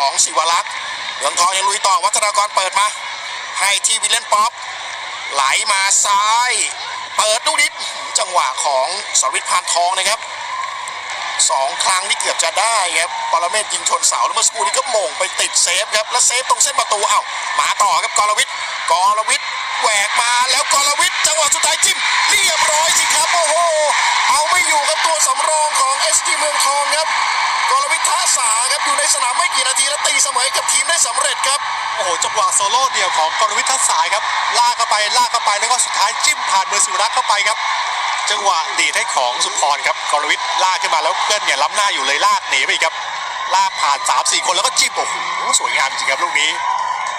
ของศิวรักษ์เมืองทองยังลุยต่อวัฒนากรเปิดมา ให้ที่วิลเลนป๊อปไหลมาซ้าย เปิดลูนิดจังหวะของสรวิทย์พานทองนะครับสองครั้งที่เกือบจะได้ครับปรเมศยิงชนเสาแล้วเมื่อสักครู่นี้ก็มงไปติดเซฟครับแล้วเซฟตรงเส้นประตูเอ้ามาต่อครับกรวิทย์กรวิทย์แหวกมาแล้วกรวิทย์จังหวะสุดท้ายจิ้มเรียบร้อยสิครับโอ้โหเอาไม่อยู่กับตัวสำรองของเอสทีเมืองทองครับ กรวิทย์ท้าสาครับอยู่ในสนามไม่กี่นาทีแล้วตีเสมอให้กับทีมได้สำเร็จครับโอ้โหจังหวะโซโล่เดี่ยวของกรวิทย์ทัศสายครับลากเข้าไปลากเข้าไปแล้วก็สุดท้ายจิ้มผ่านมือสิวรักษ์เข้าไปครับ จังหวะดีดให้ของสุพรครับกรวิทย์ลากขึ้นมาแล้วเพื่อนเนี่ยล้ำหน้าอยู่เลยลากหนีไปครับลากผ่าน3าสี่คนแล้วก็จิ้มโอ้โหสวยงามจริงครับลูกนี้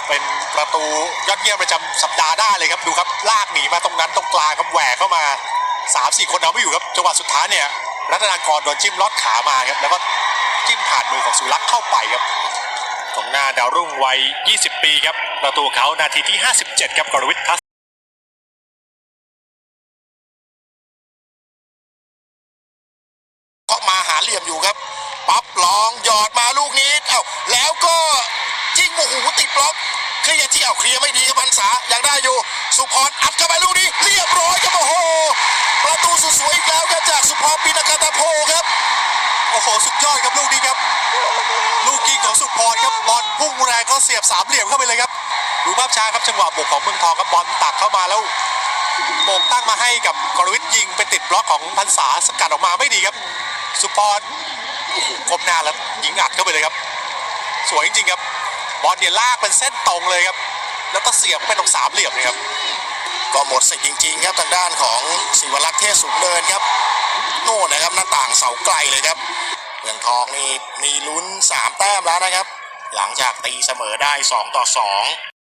เป็นประตูยอดเยี่ยมประจำสัปดาห์ได้เลยครับดูครับลากหนีมาตรงนั้นตรงกลางครับแหวกเข้ามา3าสี่คนเอาไม่อยู่ครับจังหวะสุดท้ายเนี่ยรัตนากรโดนจิ้มลอดขามาครับแล้วก็ ผ่านมือของสุรักษ์เข้าไปครับของหน้าดาวรุ่งวัย 20 ปีครับ ประตูเขานาทีที่ 57 ครับกรวิทย์ทัศน์ก็มาหาเหลี่ยมอยู่ครับ ปั๊บลองหยอดมาลูกนี้ เอ้าแล้วก็ยิงโอ้โหติดบล็อกเคลียร์ที่เอาเคลียร์ไม่ดีครับพันษายังได้อยู่ สุพรอัดเข้าไปลูกนี้ เรียบร้อยครับโอ้โห ประตูสวยอีกแล้วครับจากสุพรปินกาตาโพครับ โอ้โหสุดยอดครับลูกนี้ครับ ลูกยิงของสุพรครับบอลพุ่งแรงก็เสียบสามเหลี่ยมเข้าไปเลยครับ ดูภาพช้าครับจังหวะบุกของเมืองทองครับบอลตักเข้ามาแล้วโป่งตั้งมาให้กับกรวิทย์ยิงไปติดบล็อกของพันษาสกัดออกมาไม่ดีครับ สุพรโอ้โหก้มหน้าแล้วยิงอัดเข้าไปเลยครับ สวยจริงๆครับบอลเนี่ยลากเป็นเส้นตรงเลยครับ แล้วก็เสียบไปตรงสามเหลี่ยมเลยครับก็หมดสิทธิ์จริงๆครับทางด้านของศิวรักษ์เทศสูงเนินครับ โน่นนะครับหน้าต่างเสาไกลเลยครับเมืองทองนี่มีลุ้น 3 แต้มแล้วนะครับ หลังจากตีเสมอได้ 2 ต่อ 2